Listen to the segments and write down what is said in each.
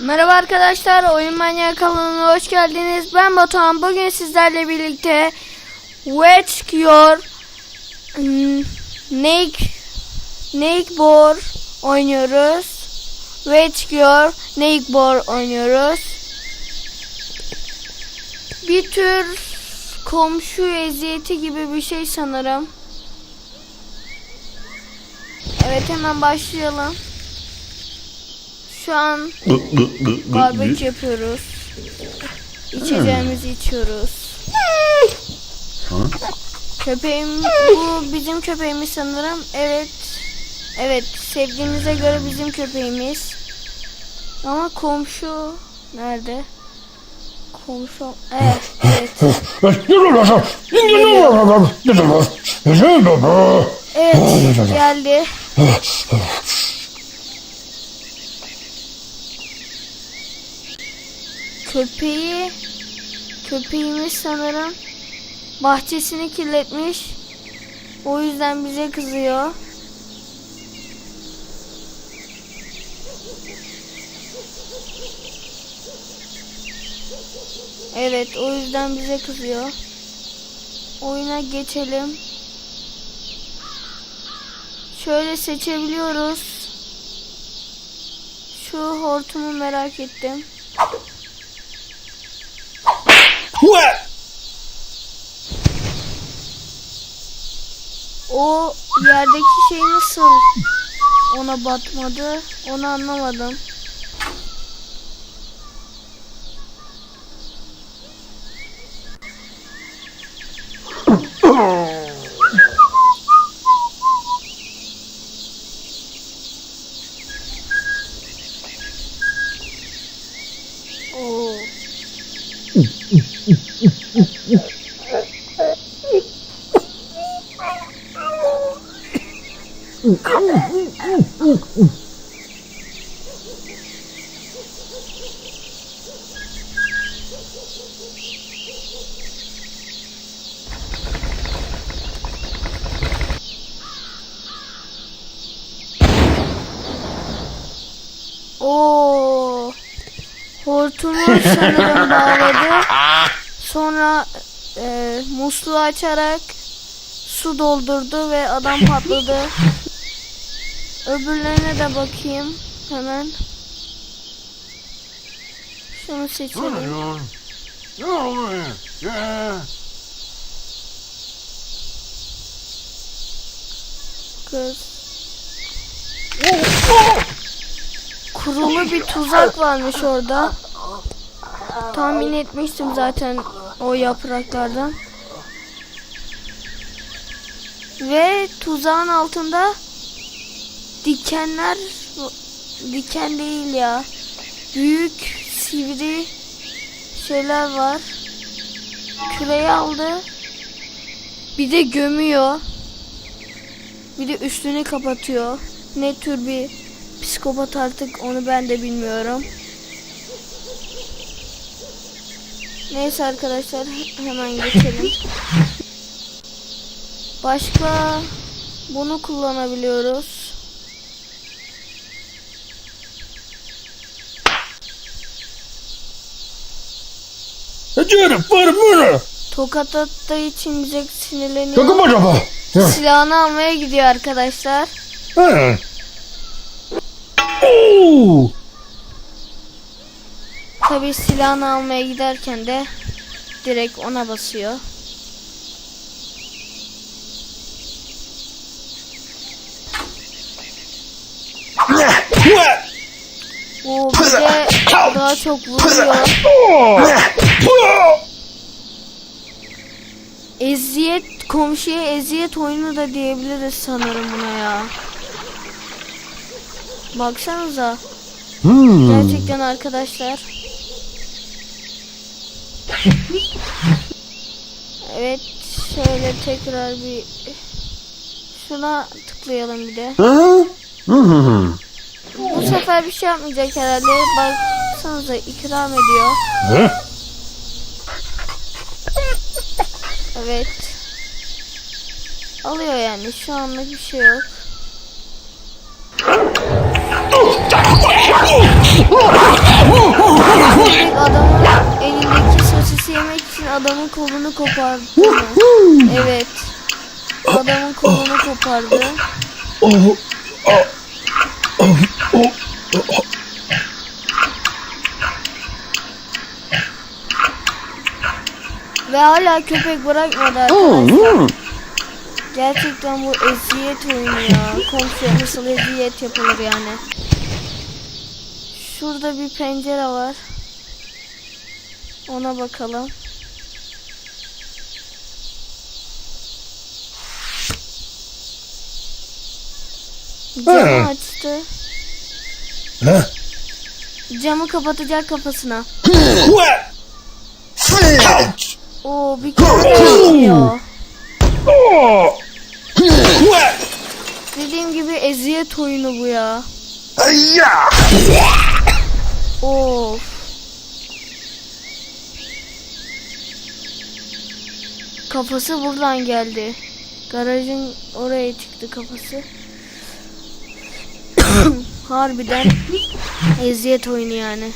Merhaba arkadaşlar, Oyun Manyağı kanalına hoş geldiniz. Ben Batuhan. Bugün sizlerle birlikte Wedge Your hmm, Snake Bor oynuyoruz. Wedge Your Snake Bor oynuyoruz. Bir tür komşu eziyeti gibi bir şey sanırım. Evet hemen başlayalım. Şu an Barbekü yapıyoruz. İçeceğimizi içiyoruz. Köpeğim bu bizim köpeğimiz sanırım. Evet. Evet, sevdiğimize göre bizim köpeğimiz. Ama komşu nerede? Komşu evet, evet. Evet, geldi. Köpeği köpeğimiz sanırım bahçesini kirletmiş. O yüzden bize kızıyor. Evet, o yüzden bize kızıyor. Oyuna geçelim. Şöyle seçebiliyoruz. Şu hortumu merak ettim. O yerdeki şey nasıl ona batmadı? Onu anlamadım. Oo. Oo. Hortumu sanırım bağladı. Sonra e, musluğu açarak su doldurdu ve adam patladı. Öbürlerine de bakayım hemen. Şunu seçelim. Kız. Kurulu bir tuzak varmış orada. Tahmin etmiştim zaten o yapraklardan. Ve tuzağın altında dikenler diken değil ya. Büyük sivri şeyler var. Küreyi aldı. Bir de gömüyor. Bir de üstünü kapatıyor. Ne tür bir psikopat artık onu ben de bilmiyorum. Neyse arkadaşlar hemen geçelim. Başka bunu kullanabiliyoruz. Herif var böyle. Tokat attığı için bize sinirleniyor. Takım acaba? Silahını almaya gidiyor arkadaşlar. He. Oo. Tabi silahını almaya giderken de direkt ona basıyor. O bir de daha çok vuruyor. Eziyet, komşuya eziyet oyunu da diyebiliriz sanırım buna ya. Baksanıza. Hmm. Gerçekten arkadaşlar. Evet, şöyle tekrar bir şuna tıklayalım bir de. Bu sefer bir şey yapmayacak herhalde. Baksanıza ikram ediyor. Evet. Alıyor yani. Şu anlık bir şey yok. adamın elindeki sosisi yemek için adamın kolunu kopardı. Evet. Adamın kolunu kopardı. Oh, oh, oh, Ve hala köpek bırakmadı arkadaşlar. hmm. Gerçekten bu eziyet oyunu ya. Komşuya nasıl eziyet yapılır yani. Şurada bir pencere var. Ona bakalım. Camı açtı. Huh? Camı kapatacak kafasına. Bir kere? Dediğim gibi eziyet oyunu bu ya. Of. Kafası buradan geldi. Garajın oraya çıktı kafası. Harbiden eziyet oyunu yani.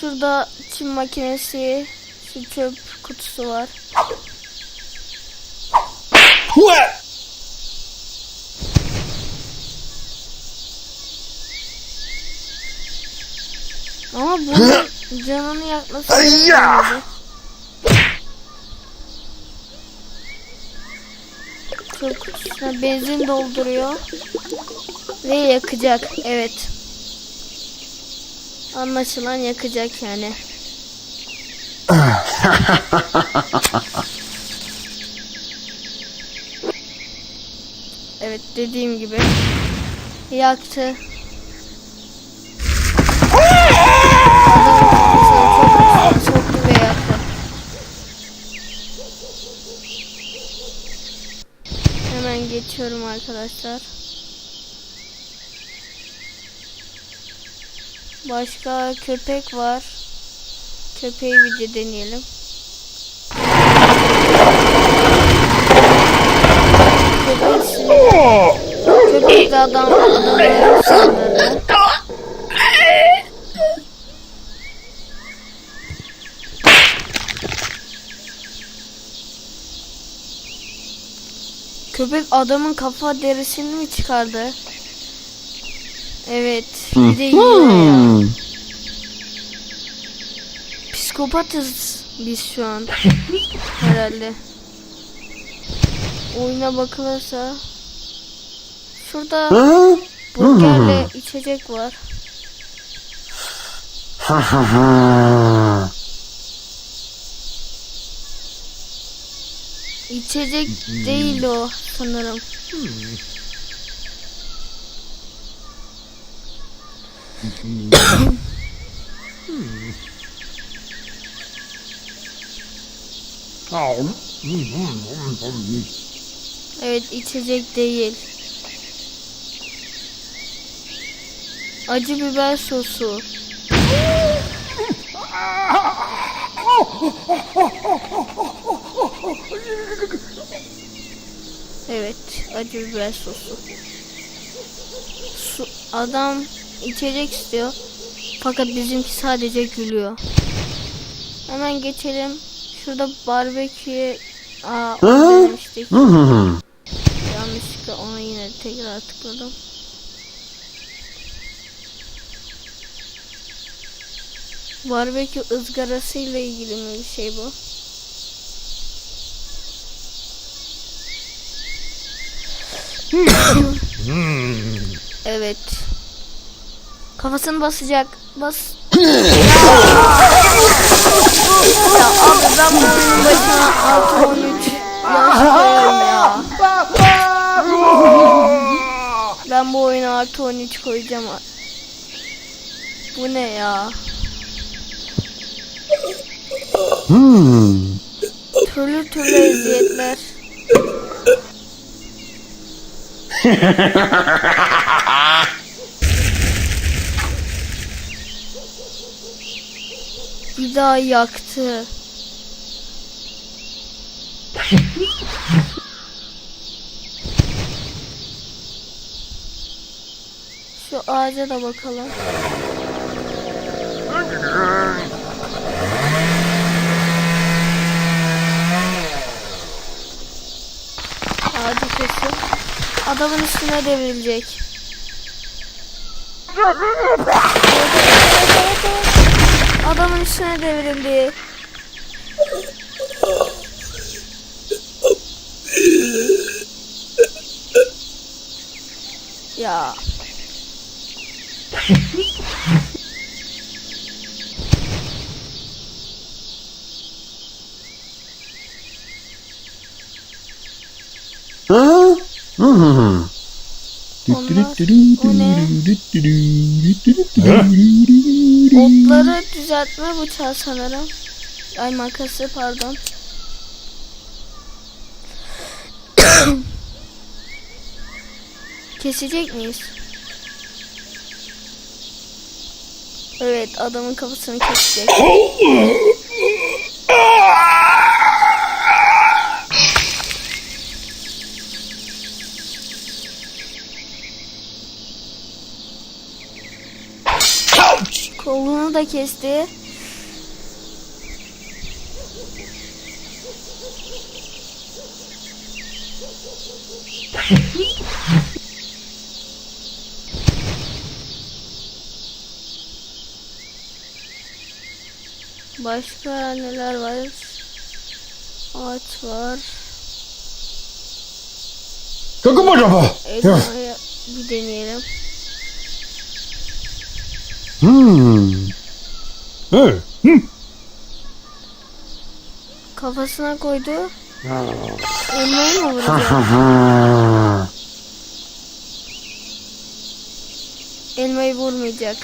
Şurada çim makinesi, şu çöp kutusu var. Ama bunun canını yakması gerekmiyordu. Çöp kutusuna benzin dolduruyor. Ve yakacak. Evet. Anlaşılan yakacak yani. Evet dediğim gibi. Yaktı. Hemen geçiyorum arkadaşlar. Başka köpek var. Köpeği bir de deneyelim. Köpek de adam. Köpek adamın kafa derisini mi çıkardı? Evet. Bir de yiyor ya. Hmm. Psikopatız biz şu an. Herhalde. Oyuna bakılırsa. Şurada burgerle içecek var. İçecek değil o sanırım. Oh. Evet içecek değil. Acı biber sosu. Evet acı biber sosu. Su, adam içecek istiyor. Fakat bizimki sadece gülüyor. Hemen geçelim. Şurada barbeküye Aa. Hmm. Yanlışlıkla ona yine tekrar tıkladım. Barbekü ızgarası ile ilgili mi bir şey bu? evet. Kafasını basacak. Bas. Ya abi ben bu oyunun başına 6 13 yaş koyarım ya. Ben bu oyuna artı 13 koyacağım. Bu ne ya? Hmm. Türlü türlü eziyetler. bir daha yaktı. Şu ağaca da bakalım. Ağacı kesin. Adamın üstüne devrilecek. Üstüne devrildi. Ya. Hmm. Onlar, o ne? Otları düzeltme bıçağı sanırım. Ay makası pardon. Kesecek miyiz? Evet adamın kafasını kesecek. Kolunu da kesti. Başka neler var? Ağaç var. Kakım acaba? Evet. Bir deneyelim. Hmm. Hey. Hmm. Kafasına koydu. Elmayı mı? Hmm. Elmayı vurmayacak.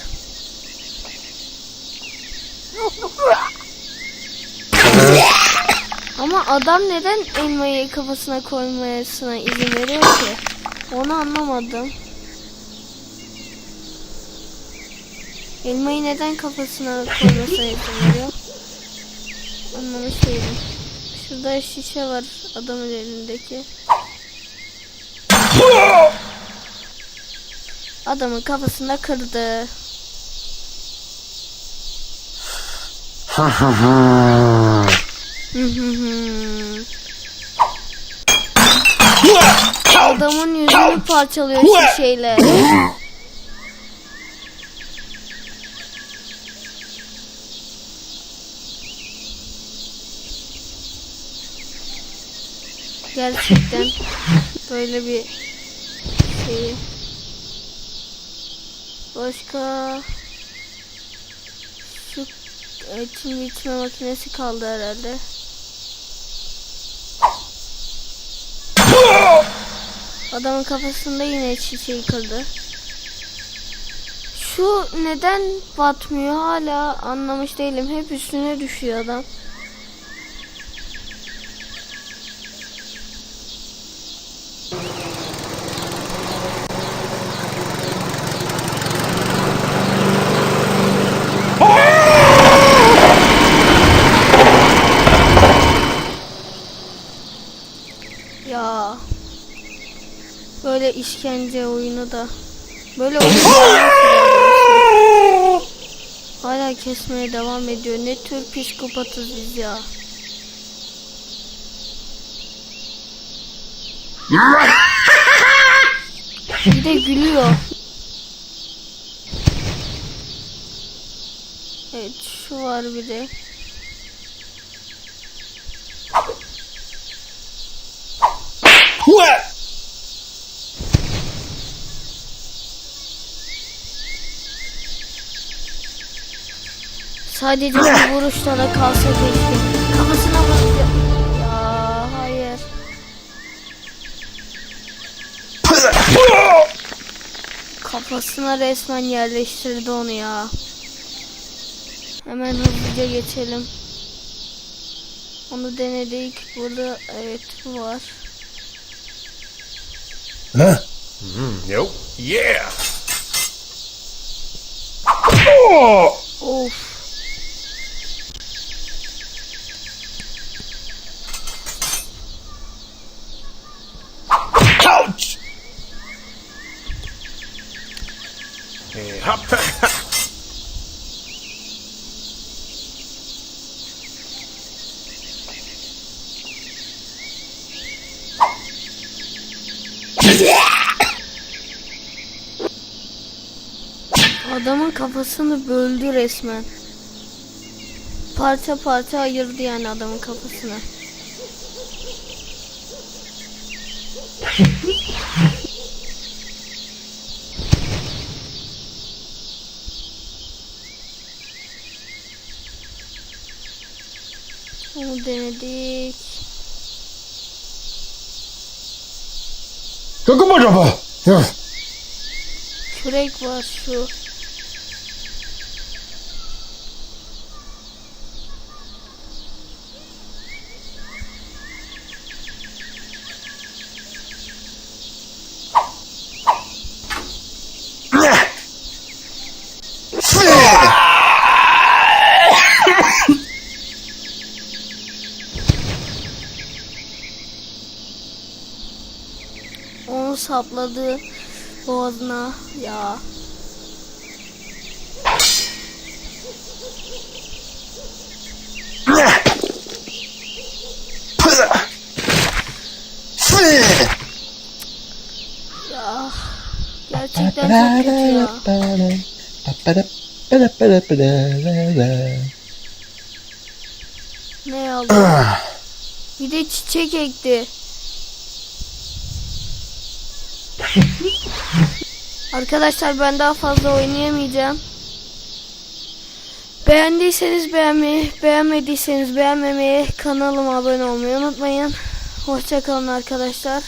Ama adam neden elmayı kafasına koymasına izin veriyor ki? Onu anlamadım. Elmayı neden kafasına koymasına izin veriyor? Anlamış değilim. Şurada şişe var adamın elindeki. Adamın kafasında kırdı. Adamın yüzünü parçalıyor şişeyle. Gerçekten böyle bir şey. Başka şu etin biçme makinesi kaldı herhalde. Adamın kafasında yine çiçeği kırdı. Şu neden batmıyor hala anlamış değilim. Hep üstüne düşüyor adam. Ya. Böyle işkence oyunu da. Böyle Hala kesmeye devam ediyor. Ne tür psikopatız biz ya. Bir de gülüyor. Evet şu var bir de. What? Sadece bir vuruşta da kalsa keşke. Kafasına vurunca. Ya hayır. Kafasına resmen yerleştirdi onu ya. Hemen hızlıca geçelim. Onu denedik. Burada evet bu var. Huh? Nope. Yeah. Oh! Of. Ouch! Hey, hop. Adamın kafasını böldü resmen. Parça parça ayırdı yani adamın kafasını. Onu denedik. Kakım acaba? Şurek var şu. Sapladı boğazına ya. Ya gerçekten çok kötü ya. Ne aldı? Bir de çiçek ekti. Arkadaşlar ben daha fazla oynayamayacağım. Beğendiyseniz beğenmeyi, beğenmediyseniz beğenmemeyi, kanalıma abone olmayı unutmayın. Hoşçakalın arkadaşlar.